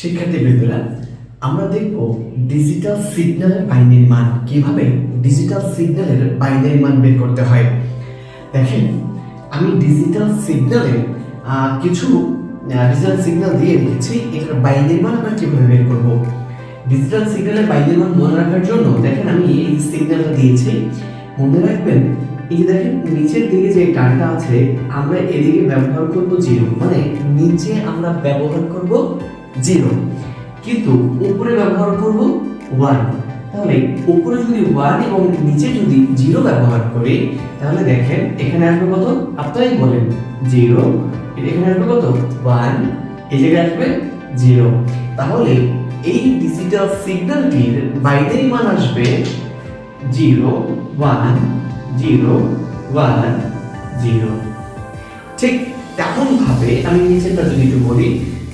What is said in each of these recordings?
শিক্ষার্থীবৃন্দরা, আমরা দেখব ডিজিটাল সিগন্যালের বাইনারি মান কীভাবে ডিজিটাল সিগন্যালের বাইনারি মান বের করতে হয়। দেখেন, আমি ডিজিটাল সিগন্যালের কিছু ডিজিটাল সিগন্যাল দিয়ে রেখেছি, এটার বাইনারি মান আমরা কীভাবে বের করব? ডিজিটাল সিগন্যালের বাইনারি মান মনে রাখার জন্য, দেখেন আমি এই সিগন্যালটা দিয়েছি। মনে রাখবেন, এই দেখেন, নিচের দিকে যে টানটা আছে, আমরা এদিকে ব্যবহার করব জিরো মানে নিচে আমরা ব্যবহার করব জিরো। কিন্তু উপরে ব্যবহার করব ওয়ান তাহলে উপরে যদি ওয়ান এবং নিচে যদি জিরো ব্যবহার করি, তাহলে দেখেন এখানে আসবে কত? আপনারাই বলেন, জিরো। এখানে আসবে কত? ওয়ান এই জায়গায় আসবে জিরো। তাহলে এই ডিজিটাল সিগন্যালটির বাইনারি মান আসবে zero one zero one zero. ঠিক তেমন ভাবে আমি নিচেরটা যদি একটু বলি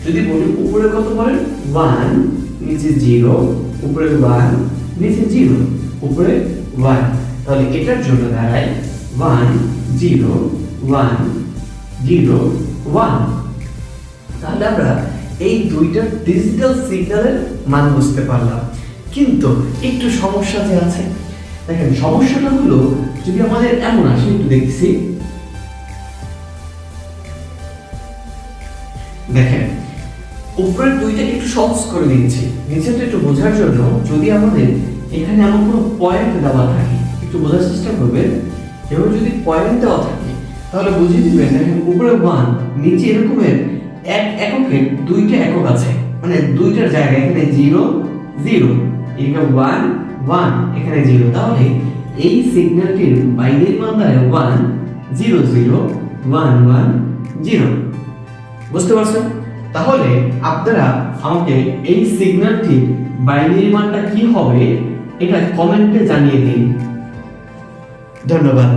যদি বলি উপরে কত বলেন ওয়ান নিচে জিরো উপরে ওয়ান নিচে জিরো উপরে ওয়ান তাহলে এটার জন্য দাঁড়ায় one zero one zero one তাহলে আমরা এই দুইটা ডিজিটাল সিগন্যালের মান বুঝতে পারলাম। কিন্তু একটু সমস্যা যে আছে, দেখেন, সমস্যাটা হলো, যদি আমাদের এমন আসে, একটু দেখছি দেখেন উপরের দুইটা একটু সহজ করে দিচ্ছি নিচেরটা একটু বোঝার জন্য যদি আমাদের এখানে এমন কোনো পয়েন্ট দেওয়া থাকে, একটু বোঝার চেষ্টা করবেন। এবং যদি পয়েন্ট দেওয়া থাকে, তাহলে বুঝিয়ে দিবেন দেখেন উপরে ওয়ান নিচে এরকমের এক এককের দুইটা একক আছে। মানে দুইটার জায়গায় এখানে জিরো জিরো এখানে ওয়ান ওয়ান এখানে জিরো তাহলে এই সিগন্যালটির বাইনারি মান দাঁড়ায় one zero zero one one zero বুঝতে পারছেন? তাহলে আপনারা আমাকে এই সিগন্যালটির বাইনারি মানটা কি হবে এটা কমেন্টে জানিয়ে দিন। ধন্যবাদ।